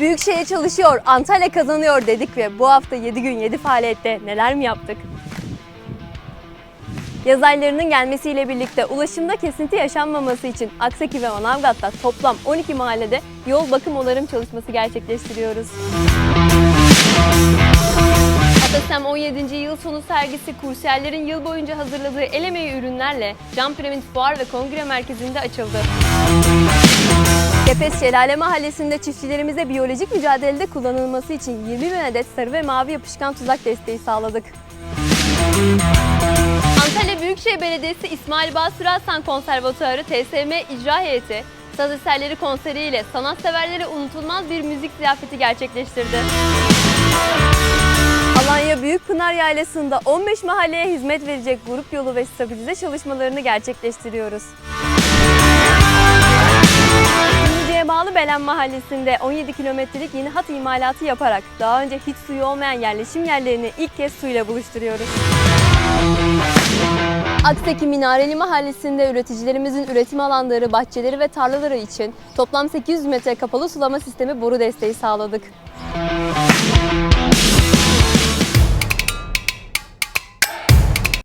Büyükşehir çalışıyor, Antalya kazanıyor dedik ve bu hafta 7 gün 7 faaliyette neler mi yaptık? Yaz aylarının gelmesiyle birlikte ulaşımda kesinti yaşanmaması için Aksaki ve Manavgat'ta toplam 12 mahallede yol bakım onarım çalışması gerçekleştiriyoruz. Atasem 17. yıl sonu sergisi kursiyerlerin yıl boyunca hazırladığı el emeği ürünlerle Cam Fuar ve Kongre Merkezi'nde açıldı. Kepez Şelale Mahallesi'nde çiftçilerimize biyolojik mücadelede kullanılması için 20 bin adet sarı ve mavi yapışkan tuzak desteği sağladık. Antalya Büyükşehir Belediyesi İsmail Basri Hasan Konservatuarı TSM İcra Heyeti, saz eserleri konseriyle sanatseverlere unutulmaz bir müzik ziyafeti gerçekleştirdi. Alanya Büyükpınar Yaylası'nda 15 mahalleye hizmet verecek grup yolu ve stabilize çalışmalarını gerçekleştiriyoruz. Şimdici'ye bağlı Belen Mahallesi'nde 17 kilometrelik yeni hat imalatı yaparak daha önce hiç suyu olmayan yerleşim yerlerini ilk kez suyla buluşturuyoruz. Akseki Minareli Mahallesi'nde üreticilerimizin üretim alanları, bahçeleri ve tarlaları için toplam 800 metre kapalı sulama sistemi boru desteği sağladık.